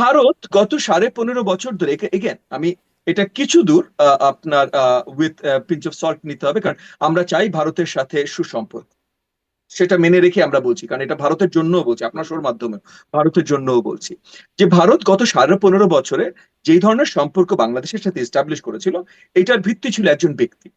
ভারত গত সাড়ে পনেরো বছর ধরে এগেন আমি এটা কিছু দূর আপনার উইথ পিঞ্চ অফ সল্ট নিতে হবে, কারণ আমরা চাই ভারতের সাথে সুসম্পর্ক। সেটা মেনে রেখে আমরা বলছি, কারণ এটা ভারতের জন্যও বলছি, আপনার শোর মাধ্যমে ভারতের জন্যও বলছি। যে ভারত গত সাড়ে পনেরো বছরে যেই ধরনের সম্পর্ক বাংলাদেশের সাথে এস্টাবলিশ করেছিল, এটার ভিত্তি ছিল একজন ব্যক্তি।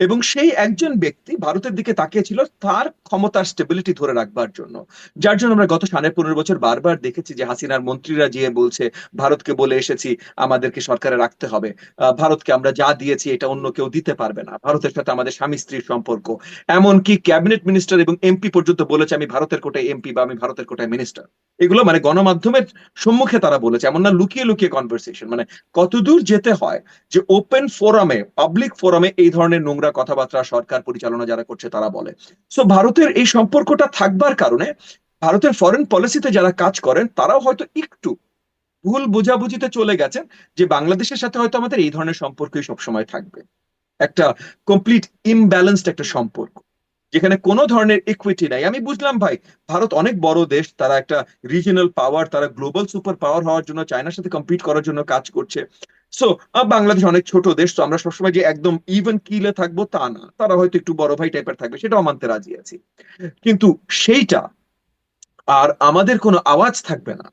এবং সেই একজন ব্যক্তি ভারতের দিকে তাকিয়েছিল তার ক্ষমতার স্টেবিলিটি ধরে রাখবার জন্য। যার জন্য আমরা গত সাড়ে পনেরো বছর বারবার দেখেছি যে হাসিনার মন্ত্রীরা গিয়ে বলছে, ভারতকে বলে এসেছি, আমাদেরকে সরকারে রাখতে হবে। ভারতকে আমরা যা দিয়েছি এটা অন্য কেউ দিতে পারবে না। ভারতের সাথে আমাদের স্বামী স্ত্রীর সম্পর্ক। এমনকি ক্যাবিনেট মিনিস্টার এবং এমপি পর্যন্ত বলেছে, আমি ভারতের কোটায় এমপি বা আমি ভারতের কোটায় মিনিস্টার এগুলো মানে গণমাধ্যমের সম্মুখে তারা বলেছে, এমন না লুকিয়ে লুকিয়ে কনভারসেশন মানে কতদূর যেতে হয় যে ওপেন ফোরামে পাবলিক ফোরামে এই ধরনের নোংরা কথাবার্তা, সরকার পরিচালনা যারা করছে তারা বলে। সো ভারতের এই সম্পর্কটা থাকবার কারণে ভারতের ফরেন পলিসিতে যারা কাজ করেন, তারাও হয়তো একটু ভুল বোঝাবুঝিতে চলে গেছেন যে বাংলাদেশের সাথে হয়তো আমাদের এই ধরনের সম্পর্কই সবসময় থাকবে। একটা কমপ্লিট ইমব্যালেন্সড একটা সম্পর্ক, যেখানে কোনো ধরনের ইকুইটি নাই। আমি বুঝলাম ভাই, ভারত অনেক বড় দেশ, তারা একটা রিজিনাল পাওয়ার তারা গ্লোবাল সুপার পাওয়ার হওয়ার জন্য চায়নার সাথে কম্পিট করার জন্য কাজ করছে। সো বাংলাদেশ অনেক ছোট দেশ, তো আমরা সবসময় যে একদম ইভেন কিলে থাকব তা না। তারা হয়তো একটু বড় ভাই টাইপের থাকবে, সেটাও মানতে রাজি আছি। কিন্তু সেইটা আর আমাদের কোনো আওয়াজ থাকবে না।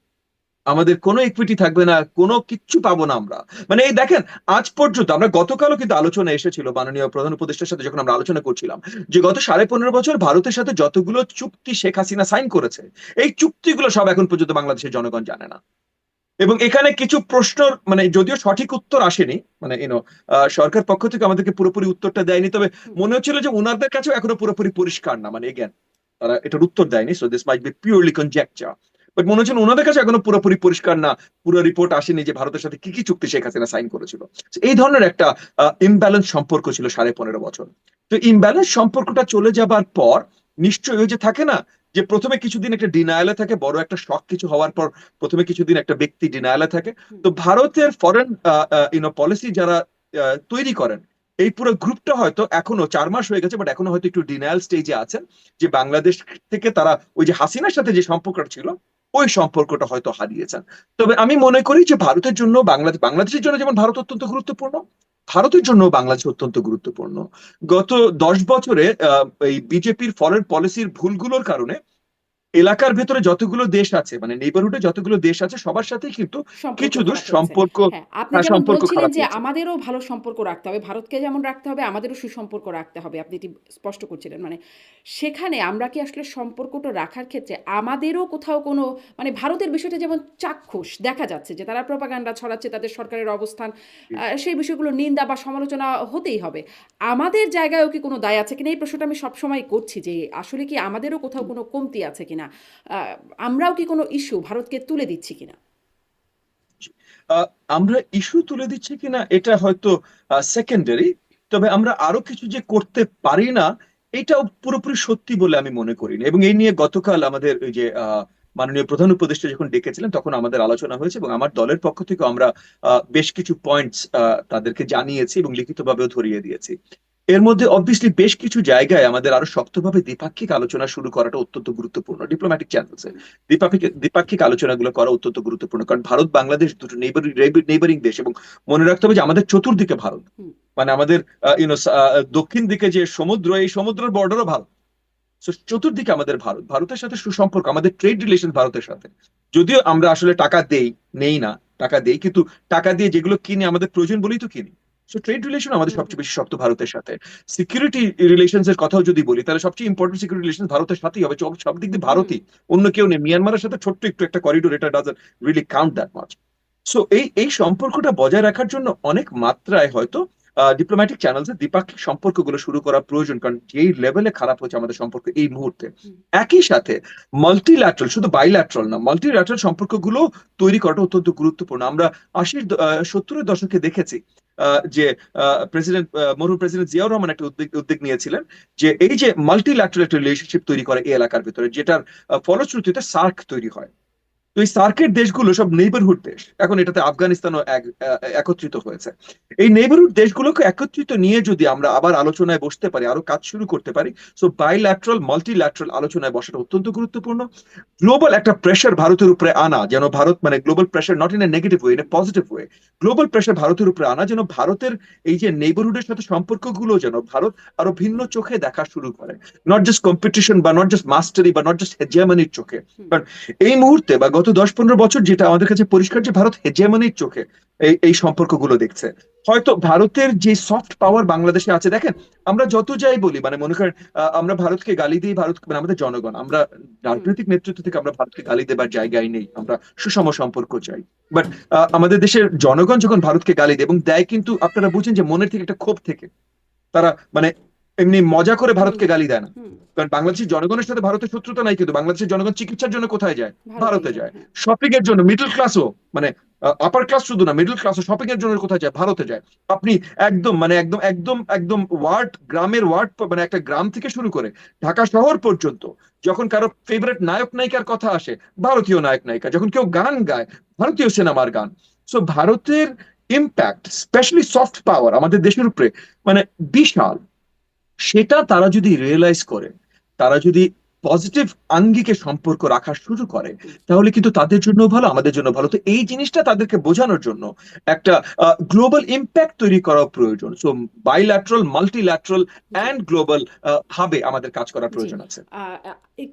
আমাদের কোনো ইকুইটি থাকবে না, কোনো কিচ্ছু পাবো না আমরা। মানে এই দেখেন, আজ পর্যন্ত আমরা গতকালও কিন্তু আলোচনা এসেছিল মাননীয় প্রধান উপদেষ্টার সাথে যখন আমরা আলোচনা করছিলাম, যে গত সাড়ে পনেরো বছর ভারতের সাথে যতগুলো চুক্তি শেখ হাসিনা সাইন করেছে, এই চুক্তিগুলো সব এখন পর্যন্ত বাংলাদেশের জনগণ জানে না। এবং এখানে কিছু প্রশ্ন মানে যদিও সঠিক উত্তর আসেনি মানে ইনো সরকার পক্ষ থেকে আমাদেরকে পুরোপুরি উত্তরটা দেয়নি তবে মনে হচ্ছিল যে ওনাদের কাছেও এখনও পুরোপুরি পরিষ্কার না মানে এগেন তারা এটার উত্তর দেয়নি so this might be purely conjecture but মনে হচ্ছে ওনাদের কাছে এখনও পুরোপুরি পরিষ্কার না পুরো রিপোর্ট আসেনি যে ভারতের সাথে কি কি চুক্তি শেখ হাসিনা সাইন করেছিল। এই ধরনের একটা ইমব্যালেন্স সম্পর্ক ছিল সাড়ে পনেরো বছর। তো ইমব্যালেন্স সম্পর্কটা চলে যাবার পর নিশ্চয়ই ওই যে থাকে না যে প্রথমে কিছুদিন একটা ডিনায়ালে থাকে বড় একটা শখ কিছু হওয়ার পর প্রথমে কিছুদিন একটা ব্যক্তি ডিনায়ালে থাকে। তো ভারতের ফরেন ইউনো পলিসি যারা তৈরি করেন এই পুরো গ্রুপটা হয়তো এখনও চার মাস হয়ে গেছে বাট এখনও হয়তো একটু ডিনায়াল স্টেজে আছেন যে বাংলাদেশ থেকে তারা ওই যে হাসিনার সাথে যে সম্পর্কটা ছিল ওই সম্পর্কটা হয়তো হারিয়েছেন। তবে আমি মনে করি যে ভারতের জন্য বাংলাদেশ বাংলাদেশের জন্য যেমন ভারত অত্যন্ত গুরুত্বপূর্ণ ভারতের জন্য বাংলাদেশ অত্যন্ত গুরুত্বপূর্ণ। গত দশ বছরে এই বিজেপির ফরেন পলিসির ভুলগুলোর কারণে এলাকার ভেতরে যতগুলো দেশ আছে মানে নেইবারহুডে যতগুলো দেশ আছে সবার সাথেই কিন্তু কিছু দূর সম্পর্ক হ্যাঁ, আপনি হ্যাঁ, সম্পর্ক বলছিলেন যে আমাদেরও ভালো সম্পর্ক রাখতে হবে ভারতকে যেমন রাখতে হবে আমাদেরও সুসম্পর্ক রাখতে হবে আপনি এটি স্পষ্ট করছিলেন। মানে সেখানে আমরা কি আসলে সম্পর্কটা রাখার ক্ষেত্রে আমাদেরও কোথাও কোনো মানে ভারতের বিষয়টা যেমন চাক্ষুষ দেখা যাচ্ছে যে তারা প্রপাগান্ডা ছড়াচ্ছে তাদের সরকারের অবস্থান সেই বিষয়গুলো নিন্দা বা সমালোচনা হতেই হবে। আমাদের জায়গায়ও কি কোনো দায় আছে কিনা? এই প্রশ্নটা আমি সবসময় করছি যে আসলে কি আমাদেরও কোথাও কোনো কমতি আছে কিনা? আহ, আমরাও কি কোনো ইস্যু ভারতকে তুলে দিচ্ছি কিনা? আমরা ইস্যু তুলে দিচ্ছি কিনা এটা হয়তো সেকেন্ডারি তবে আমরা আরও কিছু যে করতে পারি না এটাও পুরোপুরি সত্যি বলে আমি মনে করি না এবং এই নিয়ে গতকাল আমাদের যে মাননীয় প্রধান উপদেষ্টা যখন ডেকেছিলেন তখন আমাদের আলোচনা হয়েছে এবং আমার দলের পক্ষ থেকে আমরা বেশ কিছু পয়েন্টস তাদেরকে জানিয়েছি এবং লিখিতভাবেও ধরিয়ে দিয়েছি। এর মধ্যে অবভিয়াসলি বেশ কিছু জায়গায় আমাদের আরও শক্তভাবে দ্বিপাক্ষিক আলোচনা শুরু করাটা অত্যন্ত গুরুত্বপূর্ণ ডিপ্লোম্যাটিক চ্যানেলসে দ্বিপাক্ষিক দ্বিপাক্ষিক আলোচনাগুলো করা অত্যন্ত গুরুত্বপূর্ণ কারণ ভারত বাংলাদেশ দুটো নেইবারিং দেশ এবং মনে রাখতে হবে যে আমাদের চতুর্দিকে ভারত। মানে আমাদের ইউনো দক্ষিণ দিকে যে সমুদ্র এই সমুদ্রের বর্ডারও ভারত। চতুর্দিকে আমাদের ভারত ভারতের সাথে সুসম্পর্ক আমাদের ট্রেড রিলেশন ভারতের সাথে। যদিও আমরা আসলে টাকা দেই নেই না টাকা দেই কিন্তু টাকা দিয়ে যেগুলো কিনি আমাদের প্রয়োজন বলেই তো কিনি। সো ট্রেড রিলেশন আমাদের সবচেয়ে বেশি শক্ত ভারতের সাথে। সিকিউরিটি রিলেশনস এর কথাও যদি বলি তাহলে সবচেয়ে ইম্পর্টেন্ট সিকিউরিটি রিলেশন ভারতের সাথেই হবে। সব দিক দিয়ে ভারতই। অন্য কেউ নেই। মিয়ানমারের সাথে ছোট্ট একটু একটা করিডোর এটা doesn't really count that much so এই এই সম্পর্কটা বজায় রাখার জন্য অনেক মাত্রায় হয়তো ডিপ্লোম্যাটিক চ্যানেলসে দ্বিপাক্ষিক সম্পর্কগুলো শুরু করা প্রয়োজন কারণ যেই লেভেলে খারাপ হচ্ছে আমাদের সম্পর্ক এই মুহূর্তে। একই সাথে মাল্টিল্যাটারাল শুধু বাইল্যাটারাল না মাল্টিল্যাটারাল সম্পর্কগুলো তৈরি করাটা অত্যন্ত গুরুত্বপূর্ণ। আমরা আশির সত্তরের দশকে দেখেছি যে প্রেসিডেন্ট মরহুম প্রেসিডেন্ট জিয়াউর রহমান একটা উদ্যোগ উদ্যোগ নিয়েছিলেন যে, এই যে মাল্টিল্যাটারাল রিলেশনশিপ তৈরি করে এই এলাকার ভিতরে, যেটার ফলশ্রুতিতে সার্ক তৈরি হয়। তো এই সার্কের দেশগুলো সব নেইবারহুড দেশ। এখন এটাতে আফগানিস্তানও একত্রিত হয়েছে। এই নেইবারহুড দেশগুলোকে একত্রিত নিয়ে যদি আমরা আবার আলোচনায় বসতে পারি আরও কাজ শুরু করতে পারি সো বাইল্যাট্রাল মাল্টিল্যাট্রাল আলোচনায় বসাটা অত্যন্ত গুরুত্বপূর্ণ। গ্লোবাল একটা প্রেশার ভারতের উপরে আনা যেন ভারত মানে global pressure not in a negative way in a positive way global pressure ভারতের উপরে আনা যেন ভারতের এই যে নেইবারহুডের সাথে সম্পর্কগুলো যেন ভারত আরও ভিন্ন চোখে দেখা শুরু করে। নট জাস্ট কম্পিটিশন বা নট জাস্ট মাস্টারি বা নট জাস্ট হেজিয়ামানির চোখে। কারণ এই মুহূর্তে বা গত দশ পনেরো বছর যেটা আমাদের কাছে পরিষ্কার যে ভারত হেজিয়ামানির চোখে এই এই সম্পর্কগুলো দেখছে। হয়তো ভারতের যে সফট পাওয়ার বাংলাদেশে আছে, দেখেন, আমরা যত যাই বলি মানে মনে করেন আমরা ভারতকে গালি দিই, ভারত মানে আমাদের জনগণ, আমরা রাজনৈতিক নেতৃত্ব থেকে আমরা ভারতকে গালি দেবার জায়গায় নেই, আমরা সুষম সম্পর্ক চাই। বাট আমাদের দেশের জনগণ যখন ভারতকে গালি দেয় এবং দেয় কিন্তু আপনারা বুঝেন যে মনের থেকে একটা ক্ষোভ থেকে, তারা মানে এমনি মজা করে ভারতকে গালি দেয় না। কারণ বাংলাদেশের জনগণের সাথে ভারতের শত্রুতা নাই কিন্তু বাংলাদেশের জনগণ চিকিৎসার জন্য কোথায় যায়? ভারতে যায় হ্যাঁ। শপিং এর জন্য মিডল ক্লাসও মানে আপার ক্লাস শুধু না মিডল ক্লাসও শপিং এর জন্য কোথায় যায়? ভারতে যায়। আপনি একদম মানে একদম একদম একদম ওয়ার্ড গ্রামের ওয়ার্ড মানে একটা গ্রাম থেকে শুরু করে ঢাকা শহর পর্যন্ত যখন কারও ফেভারিট নায়ক নায়িকার কথা আসে ভারতীয় নায়ক নায়িকা যখন কেউ গান গায় ভারতীয় সিনেমার গান। সো ভারতের ইম্প্যাক্ট স্পেশালি সফট পাওয়ার আমাদের দেশের উপরে মানে বিশাল। সেটা তারা যদি রিয়েলাইজ করে তারা যদি পজিটিভ আঙ্গিকে সম্পর্ক রাখা শুরু করে তাহলে কিন্তু তাদের জন্য ভালো আমাদের জন্য ভালো। তো এই জিনিসটা তাদেরকে বোঝানোর জন্য একটা গ্লোবাল ইম্প্যাক্ট তৈরি করা প্রয়োজন। So bilateral multilateral and global ভাবে আমাদের কাজ করার প্রয়োজন আছে।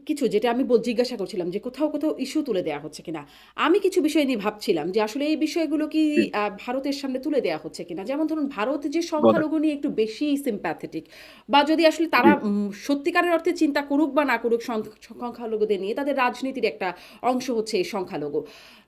কিছু যেটা আমি বল জিজ্ঞাসা করছিলাম যে কোথাও কোথাও ইস্যু তুলে দেওয়া হচ্ছে কিনা। আমি কিছু বিষয় নিয়ে ভাবছিলাম যে আসলে এই বিষয়গুলো কি আহ, ভারতের সামনে তুলে দেওয়া হচ্ছে কিনা? যেমন ধরুন ভারত যে সংখ্যালঘু নিয়ে একটু বেশি সিম্প্যাথেটিক বা যদি আসলে তারা সত্যিকারের অর্থে চিন্তা করুক বা না করুক সংখ্যালঘুদের নিয়ে তাদের রাজনীতির একটা অংশ হচ্ছে এই সংখ্যালঘু।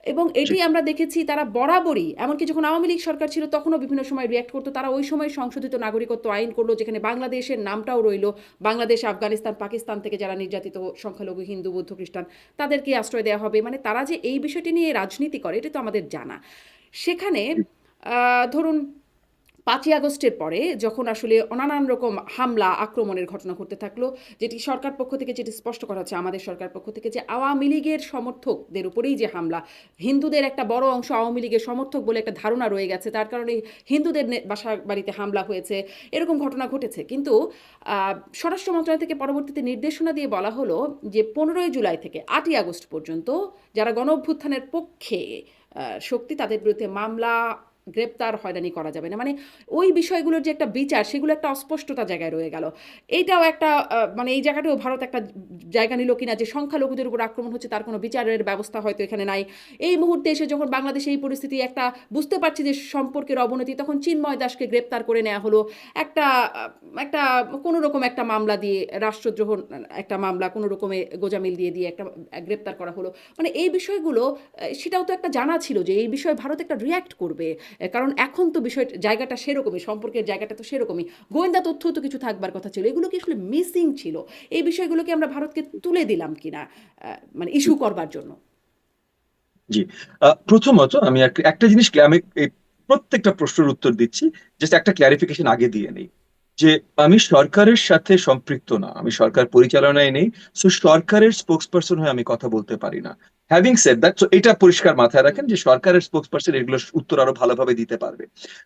এবং এটি আমরা দেখেছি তারা বরাবরই এমনকি যখন আওয়ামী লীগ সরকার ছিল তখনও বিভিন্ন সময় রিয়াক্ট করতো তারা ওই সময় সংশোধিত নাগরিকত্ব আইন করল যেখানে বাংলাদেশের নামটাও রইল বাংলাদেশ আফগানিস্তান পাকিস্তান থেকে যারা নির্যাতিত সংখ্যালঘু হিন্দু বৌদ্ধ খ্রিস্টান তাদেরকে আশ্রয় দেওয়া হবে। মানে তারা যে এই বিষয়টি নিয়ে রাজনীতি করে এটা তো আমাদের জানা। সেখানে ধরুন পাঁচই আগস্টের পরে যখন আসলে নানান রকম হামলা, আক্রমণের ঘটনা ঘটতে থাকল, যেটি সরকার পক্ষ থেকে, যেটি স্পষ্ট করা হচ্ছে আমাদের সরকার পক্ষ থেকে যে আওয়ামী লীগের সমর্থকদের উপরেই যে হামলা, হিন্দুদের একটা বড় অংশ আওয়ামী লীগের সমর্থক বলে একটা ধারণা রয়ে গেছে। তার কারণে হিন্দুদের বাসা বাড়িতে হামলা হয়েছে, এরকম ঘটনা ঘটেছে। কিন্তু স্বরাষ্ট্র মন্ত্রণালয় থেকে পরবর্তীতে নির্দেশনা দিয়ে বলা হলো যে পনেরোই জুলাই থেকে আটই আগস্ট পর্যন্ত যারা গণ অভ্যুত্থানের পক্ষে শক্তি, তাদের বিরুদ্ধে মামলা গ্রেপ্তার হয়রানি করা যাবে না। মানে ওই বিষয়গুলোর যে একটা বিচার, সেগুলো একটা অস্পষ্টতা জায়গায় রয়ে গেল। এইটাও একটা মানে এই জায়গাটাও ভারত একটা জায়গা নিল কিনা যে সংখ্যালঘুদের উপর আক্রমণ হচ্ছে, তার কোনো বিচারের ব্যবস্থা হয়তো এখানে নাই। এই মুহূর্তে এসে যখন বাংলাদেশে এই পরিস্থিতি একটা বুঝতে পারছি যে সম্পর্কের অবনতি, তখন চিন্ময় দাসকে গ্রেপ্তার করে নেওয়া হলো। একটা একটা কোনো রকম একটা মামলা দিয়ে রাষ্ট্রদ্রোহ একটা মামলা, কোনো রকমে গোজামিল দিয়ে দিয়ে একটা গ্রেপ্তার করা হলো। মানে এই বিষয়গুলো সেটাও তো একটা জানা ছিল যে এই বিষয়ে ভারত একটা রিয়্যাক্ট করবে। কারণ এখন তো বিষয়, জায়গাটা সেরকমই, সম্পর্কের জায়গাটা তো সেরকমই। গোয়েন্দা তথ্য তো কিছু থাকবার কথা ছিল। এগুলো কি আসলে মিসিং ছিল? এই বিষয়গুলোকে আমরা ভারতকে তুলে দিলাম কিনা মানে ইস্যু করবার জন্য? জি। প্রথমত আমি এক- একটা জিনিস আমি প্রত্যেকটা প্রশ্নের উত্তর দিচ্ছি। জাস্ট একটা ক্লারিফিকেশন আগে দিয়ে নেই। যে আমি সরকারের সাথে সম্পৃক্ত না, আমি সরকার পরিচালনায় নেই সো সরকারের স্পোক্স পার্সন হয়ে আমি কথা বলতে পারি না। হ্যাভিং সেড দ্যাট সো এটা পরিষ্কার মাথায় রাখেন যে সরকারের স্পোক্স পার্সন এগুলোর উত্তর আরও ভালোভাবে দিতে পারবে।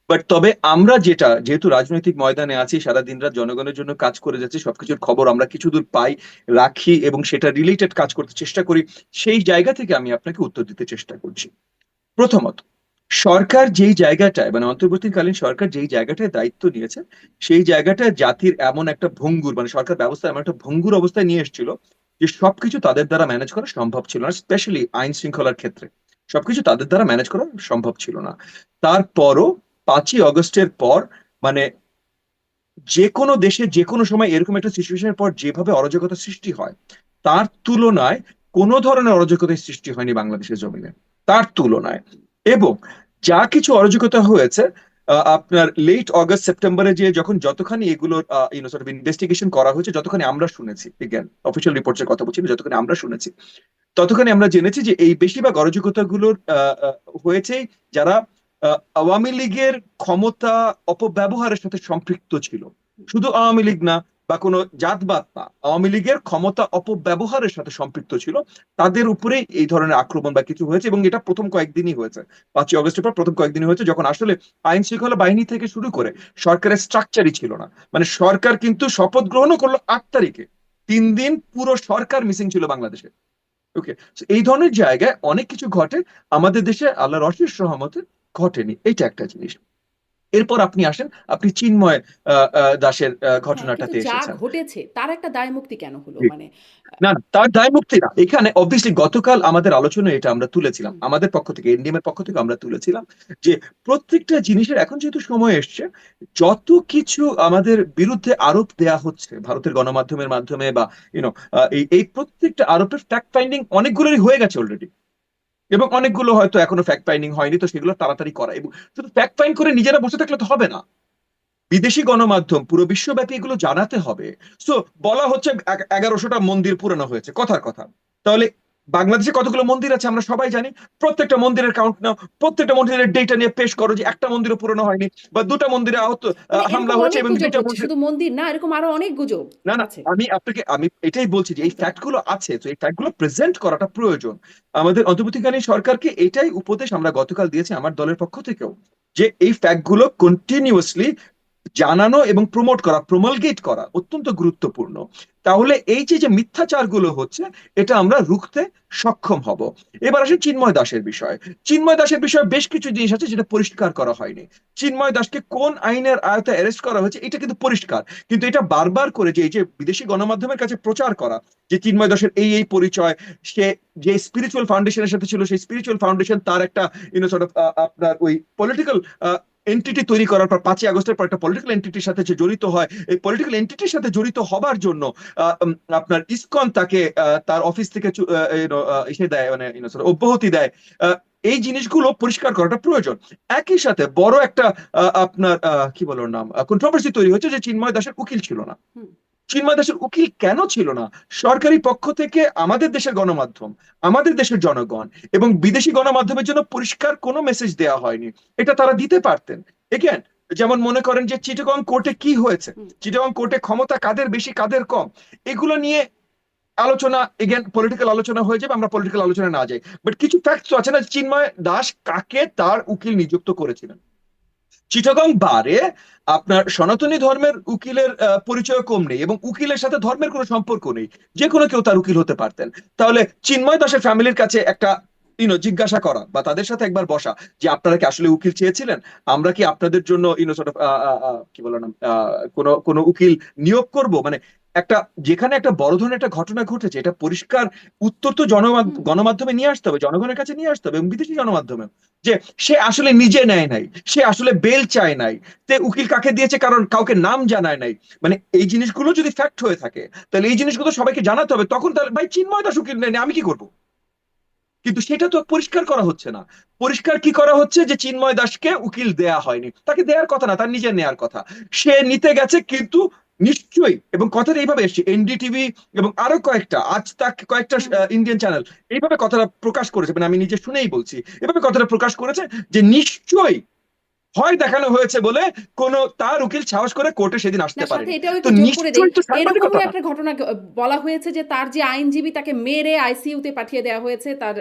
বাট তবে আমরা যেটা, যেহেতু রাজনৈতিক ময়দানে আছি, সারা দিন রাত জনগণের জন্য কাজ করে যাচ্ছি, সবকিছুর খবর আমরা কিছু দূর পাই, রাখি এবং সেটা রিলেটেড কাজ করতে চেষ্টা করি, সেই জায়গা থেকে আমি আপনাকে উত্তর দিতে চেষ্টা করছি। প্রথমত সরকার যেই জায়গাটায় মানে অন্তর্বর্তীকালীন সরকার যেই জায়গাটায় দায়িত্ব নিয়েছে, সেই জায়গাটায় জাতির এমন একটা ভঙ্গুর মানে সরকার ব্যবস্থা এমন একটা ভঙ্গুর অবস্থায় নিয়ে এসেছিল যে সবকিছু তাদের দ্বারা ম্যানেজ করা সম্ভব ছিল না স্পেশালি আইন শৃঙ্খলার ক্ষেত্রে। সবকিছু তাদের দ্বারা ম্যানেজ করা সম্ভব ছিল না। তারপরও পাঁচই অগস্টের পর মানে যে কোনো দেশে যে কোনো সময় এরকম একটা সিচুয়েশনের পর যেভাবে অরাজকতা সৃষ্টি হয়, তার তুলনায় কোনো ধরনের অরাজকতার সৃষ্টি হয়নি বাংলাদেশের জমিনে। তার তুলনায়। এবং যা কিছু অরাজকতা হয়েছে আপনার লেট অগস্ট সেপ্টেম্বরে যে যখন যতখানি এগুলোর ইনভেস্টিগেশন করা হয়েছে যতখানি আমরা শুনেছি বিজ্ঞান অফিসিয়াল রিপোর্টস কথা বলছি যতখানি আমরা শুনেছি ততখানি আমরা জেনেছি যে এই বেশিরভাগ অরাজকতাগুলোর আহ, আহ, হয়েছে যারা আওয়ামী লীগের ক্ষমতা অপব্যবহারের সাথে সম্পৃক্ত ছিল। শুধু আওয়ামী লীগ না বা কোনো জাতবাদ না আওয়ামী লীগের ক্ষমতা অপব্যবহারের সাথে সম্পৃক্ত ছিল, তাদের উপরেই এই ধরনের আক্রমণ বা কিছু হয়েছে এবং এটা প্রথম কয়েকদিনই হয়েছে। পাঁচই অগস্টের পর প্রথম কয়েকদিনই হয়েছে যখন আসলে আইন শৃঙ্খলা বাহিনী থেকে শুরু করে সরকারের স্ট্রাকচারই ছিল না। মানে সরকার কিন্তু শপথ গ্রহণও করল আট তারিখে। তিন দিন পুরো সরকার মিসিং ছিল বাংলাদেশে। ওকে এই ধরনের জায়গায় অনেক কিছু ঘটে, আমাদের দেশে আল্লাহর অশেষ সহমতে ঘটেনি। এইটা একটা জিনিস। এরপর আপনি আসেন আপনি চিন্ময় দাসের হ্যাঁ, ঘটনাটাতে এসেছেন ঘটেছে তার একটা দায় মুক্তি কেন হলো? মানে না না, তার দায় মুক্তি না। এখানে অবভিয়াসলি গতকাল আমাদের আলোচনায় এটা আমরা তুলেছিলাম। আমাদের পক্ষ থেকে এনডিএম এর পক্ষ থেকে আমরা তুলেছিলাম যে প্রত্যেকটা জিনিসের এখন যেহেতু সময় এসছে যত কিছু আমাদের বিরুদ্ধে আরোপ দেয়া হচ্ছে ভারতের গণমাধ্যমের মাধ্যমে বা ইউনো এই এই প্রত্যেকটা আরোপের ফ্যাক্ট ফাইন্ডিং অনেকগুলোরই হয়ে গেছে অলরেডি এবং অনেকগুলো হয়তো এখনও ফ্যাক্ট ফাইন্ডিং হয়নি, তো সেগুলো তাড়াতাড়ি করা। এবং শুধু ফ্যাক্ট ফাইন করে নিজেরা বসে থাকলে তো হবে না। বিদেশি গণমাধ্যম, পুরো বিশ্বব্যাপী এগুলো জানাতে হবে। সো বলা হচ্ছে এগারোশোটা মন্দির পুরানো হয়েছে, কথার কথা। তাহলে বাংলাদেশে কতগুলো মন্দির আছে আমরা সবাই জানি। প্রত্যেকটা মন্দিরের কাউন্ট নাও। প্রত্যেকটা মন্দিরের ডেটা নিয়ে পেশ করো যে একটা মন্দিরও পুরনো হয়নি বা দুটা মন্দিরে আহত মানে হামলা হয়েছে এবং মন্দির শুধু মন্দির না এরকম আরও অনেক গুজব না না আমি আপনাকে আমি এটাই বলছি যে এই ফ্যাক্টগুলো আছে তো এই ফ্যাক্টগুলো প্রেজেন্ট করাটা প্রয়োজন। আমাদের অন্তর্বর্তীকালীন সরকারকে এটাই উপদেশ আমরা গতকাল দিয়েছি আমার দলের পক্ষ থেকেও যে এই ফ্যাক্টগুলো কন্টিনিউয়াসলি জানানো এবং প্রমোট করা প্রমলগেট করা অত্যন্ত গুরুত্বপূর্ণ। তাহলে এই যে যে মিথ্যাচারগুলো হচ্ছে, এটা আমরা রুখতে সক্ষম হব। এবার আসে চিন্ময় দাসের বিষয়। চিন্ময় দাসের বিষয়ে বেশ কিছু জিনিস আছে যেটা পরিষ্কার করা হয়নি। চিন্ময় দাসকে কোন আইনের আয়তায় অ্যারেস্ট করা হয়েছে, এটা কিন্তু পরিষ্কার। কিন্তু এটা বারবার করে যে, এই যে বিদেশি গণমাধ্যমের কাছে প্রচার করা, যে চিন্ময় দাসের এই এই পরিচয়, সে যে স্পিরিচুয়াল ফাউন্ডেশনের সাথে ছিল, সেই স্পিরিচুয়াল ফাউন্ডেশন তার একটা ইউনো সর্ট অফ আপনার ওই পলিটিক্যাল এন্টিটি তৈরি করার পর পাঁচই আগস্টের পর একটা পলিটিক্যাল এন্টিটির সাথে যে জড়িত হয়, এই পলিটিক্যাল এন্টিটির সাথে জড়িত হবার জন্য আপনার ইসকন তাকে তার অফিস থেকে ইসে দেয় মানে অব্যাহতি দেয়। এই জিনিসগুলো পরিষ্কার করাটা প্রয়োজন। একই সাথে বড় একটা আপনার কি বলো ওর নাম? কন্ট্রোভার্সি তৈরি হচ্ছে যে চিন্ময় দাসের উকিল ছিল না। চিন্ময় দাসের উকিল কেন ছিল না? সরকারি পক্ষ থেকে আমাদের দেশের গণমাধ্যম আমাদের দেশের জনগণ এবং বিদেশি গণমাধ্যমের জন্য পরিষ্কার কোনো মেসেজ দেওয়া হয়নি। এটা তারা দিতে পারতেন। এগেন যেমন মনে করেন যে চিটাগং কোর্টে কি হয়েছে। চিটাগং কোর্টে ক্ষমতা কাদের বেশি কাদের কম? এগুলো নিয়ে আলোচনা এগেন পলিটিক্যাল আলোচনা হয়ে যাবে আমরা পলিটিক্যাল আলোচনা না যাই। বাট কিছু ফ্যাক্ট তো আছে না চিন্ময় দাস কাকে তার উকিল নিযুক্ত করেছিলেন। চিটাগং বারে আপনার সনাতনী ধর্মের উকিলের পরিচয় কম নেই এবং উকিলের সাথে ধর্মের কোনো সম্পর্ক নেই। যে কোনো কেউ তার উকিল হতে পারতেন। তাহলে চিন্ময় দাসের ফ্যামিলির কাছে একটা ইনো জিজ্ঞাসা করা বা তাদের সাথে একবার বসা যে আপনারা কি আসলে উকিল চেয়েছিলেন? আমরা কি আপনাদের জন্য ইনো সর্ট অফ কি বলো না কোনো কোনো উকিল নিয়োগ করব? মানে একটা যেখানে একটা বড় ধরনের একটা ঘটনা ঘটেছে এটা পরিষ্কার উত্তর তো গণমাধ্যমে নিয়ে আসতে হবে জনগণের কাছে নিয়ে আসতে হবে এবং বিদেশি গণমাধ্যমে যে সে আসলে নিজে নেয় নাই সে আসলে বেল চায় নাই তে উকিল কাকে দিয়েছে কারণ কাউকে নাম জানায় নাই মানে এই জিনিসগুলো যদি ফ্যাক্ট হয়ে থাকে তাহলে এই জিনিসগুলো সবাইকে জানাতে হবে তখন তাহলে ভাই চিন্ময় দাস উকিল নেয়নি আমি কি করব? কিন্তু সেটা তো পরিষ্কার করা হচ্ছে না পরিষ্কার কি করা হচ্ছে যে চিন্ময় দাসকে উকিল দেয়া হয়নি তাকে দেওয়ার কথা না তার নিজের নেয়ার কথা সে নিতে গেছে কিন্তু নিশ্চয়ই। এবং কথাটা এইভাবে এসছে এনডিটিভি এবং আরও কয়েকটা আজ তাক কয়েকটা ইন্ডিয়ান চ্যানেল এইভাবে কথাটা প্রকাশ করেছে মানে আমি নিজে শুনেই বলছি। এভাবে কথাটা প্রকাশ করেছে যে নিশ্চয়ই ভয় দেখানো হয়েছে বলে কোন তার উকিল সাহস করে কোর্টে সেদিন আসতে এটাও তো তো এরকমই একটা ঘটনা বলা হয়েছে যে তার যে আইনজীবী তাকে মেরে আইসিইউতে পাঠিয়ে দেওয়া হয়েছে তার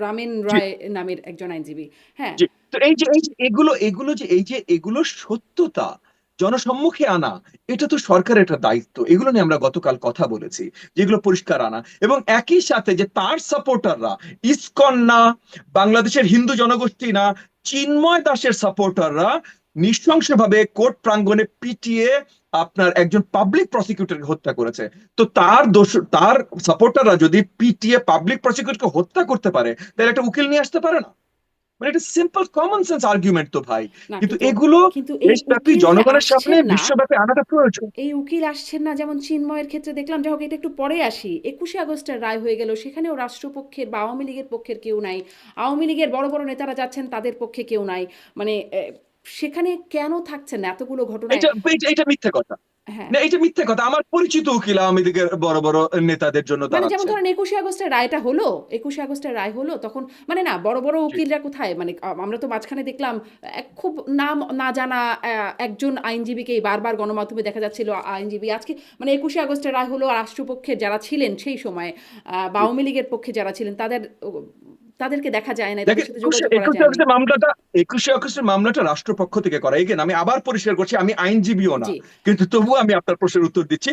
রামেন রায় নামের একজন আইনজীবী। হ্যাঁ। তো এই যে এই যে এগুলো এগুলো যে এই যে এগুলো সত্যতা জনসম্মুখে আনা, এটা তো সরকারের একটা দায়িত্ব। এগুলো নিয়ে আমরা গতকাল কথা বলেছি, যেগুলো পরিষ্কার আনা। এবং একই সাথে যে তার সাপোর্টাররা ইসকন না, বাংলাদেশের হিন্দু জনগোষ্ঠী না, চিন্ময় দাসের সাপোর্টাররা নৃশংসভাবে কোর্ট প্রাঙ্গণে পিটিয়ে আপনার একজন পাবলিক প্রসিকিউটরকে হত্যা করেছে। তো তার দোষ, তার সাপোর্টাররা যদি পিটিয়ে পাবলিক প্রসিকিউটরকে হত্যা করতে পারে, তাহলে একটা উকিল নিয়ে আসতে পারে না? মানে এটা সিম্পল কমন সেন্স আর্গুমেন্ট তো ভাই। কিন্তু এগুলো দেশব্যাপী জনগণের সামনে বিশ্বব্যাপী আনাটা প্রয়োজন। এই উকিল আসছেন না যেমন চিন্ময়ের ক্ষেত্রে দেখলাম। যাই হোক এটা একটু পরে আসি। একুশে আগস্টের রায় হয়ে গেল। সেখানেও রাষ্ট্রপক্ষের বা আওয়ামী লীগের পক্ষের কেউ নাই। আওয়ামী লীগের বড় বড় নেতারা যাচ্ছেন তাদের পক্ষে কেউ নাই। মানে সেখানে কেন থাকছেন না? এতগুলো ঘটনা এটা মিথ্যে কথা। না এটা মিথ্যে কথা। আমার পরিচিত উকিল আওয়ামী লীগের বড় বড় নেতাদের জন্য মানে যেমন ধরেন একুশে আগস্টের রায়টা হলো একুশে আগস্টের রায় হলো তখন মানে না বড় বড় উকিলরা কোথায়? মানে আমরা তো মাঝখানে দেখলাম এক খুব নাম না জানা একজন আইনজীবীকেই বারবার গণমাধ্যমে দেখা যাচ্ছিল আইনজীবী। আজকে মানে একুশে আগস্টের রায় হলো রাষ্ট্রপক্ষের যারা ছিলেন সেই সময় আহ, বা আওয়ামী লীগের পক্ষে যারা ছিলেন তাদের তাদেরকে দেখা যায় না একুশে মামলাটা একুশে আগস্টের মামলাটা রাষ্ট্রপক্ষ থেকে করা। এগেন আমি আবার পরিষ্কার করছি আমি আইনজীবীও না কিন্তু তবুও আমি আপনার প্রশ্নের উত্তর দিচ্ছি।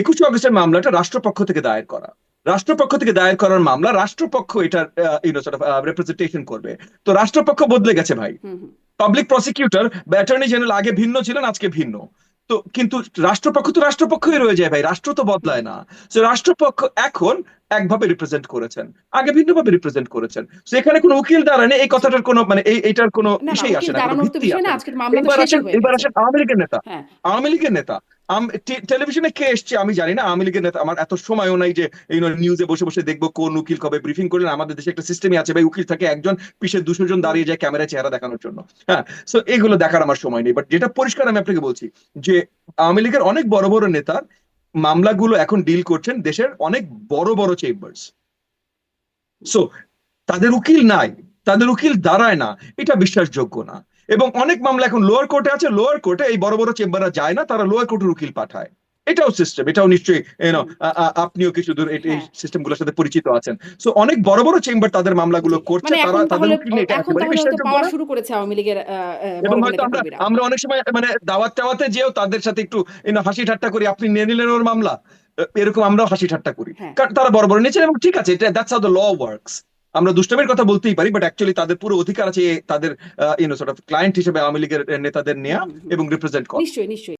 একুশে আগস্টের মামলাটা রাষ্ট্রপক্ষ থেকে দায়ের করা। রাষ্ট্রপক্ষ থেকে দায়ের করার মামলা রাষ্ট্রপক্ষ এটার ইউনো রিপ্রেজেন্টেশন করবে। তো রাষ্ট্রপক্ষ বদলে গেছে ভাই। পাবলিক প্রসিকিউটর বা অ্যাটর্নি জেনারেল আগে ভিন্ন ছিলেন আজকে ভিন্ন। তো কিন্তু রাষ্ট্রপক্ষ তো রাষ্ট্রপক্ষই রয়ে যায় ভাই রাষ্ট্র তো বদলায় না। তো রাষ্ট্রপক্ষ এখন একভাবে রিপ্রেজেন্ট করেছেন আগে ভিন্নভাবে রিপ্রেজেন্ট করেছেন। তো এখানে কোনো উকিল দাঁড়ায়নি এই কথাটার কোনো মানে এই এটার কোনো না না বিষয় আসে না না না। এবার আসেন আওয়ামী লীগের নেতা। হ্যাঁ। আওয়ামী লীগের নেতা টেলিভিশনে কে এসছে আমি জানি না। আওয়ামী লীগের নেতা আমার এত সময়ও নাই যে এই নিউজে বসে বসে দেখব কোন উকিল কবে ব্রিফিং করলেন। আমাদের দেশে একটা সিস্টেমই আছে ভাই, উকিল থাকে একজন পিছিয়ে দুশো জন দাঁড়িয়ে যায় ক্যামেরা চেহারা দেখানোর জন্য। হ্যাঁ সো এগুলো দেখার আমার সময় নেই। বাট যেটা পরিষ্কার আমি আপনাকে বলছি, যে আওয়ামী লীগের অনেক বড় বড় নেতার মামলাগুলো এখন ডিল করছেন দেশের অনেক বড় বড় চেম্বার্স সো তাদের উকিল নাই, তাদের উকিল দাঁড়ায় না, এটা বিশ্বাসযোগ্য না। এবং অনেক মামলা এখন লোয়ার কোর্টে আছে লোয়ার কোর্টে এই বড় বড় চেম্বাররা যায় না তারা লোয়ার কোর্টের উকিল পাঠায়। এটাও সিস্টেম এটাও নিশ্চয়ই আপনিও কিছু দূর এই হ্যাঁ। সিস্টেমগুলোর সাথে পরিচিত আছেন। সো অনেক বড় বড় চেম্বার তাদের মামলাগুলো করছে মানে তারা তাদের উকিল নেই, এখন তাহলে হয়তো পাওয়া শুরু করেছে আওয়ামী লীগের এবং হয়তো আমরা আমরা অনেক সময় মানে দাওয়াত টাওয়াতে যেও তাদের সাথে একটু হাসি ঠাট্টা করি। আপনি নিয়ে নিলেন ওর মামলা এরকম আমরাও হাসি ঠাট্টা করি। হ্যাঁ। কারণ তারা বড় বড় নিয়েছেন এবং ঠিক আছে এটা that's how the law works আমরা দুষ্টামির কথা বলতেই পারি বাট অ্যাকচুয়ালি তাদের পুরো অধিকার আছে তাদের ইউনো সর্ট অফ ক্লায়েন্ট হিসেবে আওয়ামী লীগের নেতাদের নেওয়া। এবং রিপ্রেজেন্ট করা নিশ্চয়ই নিশ্চয়ই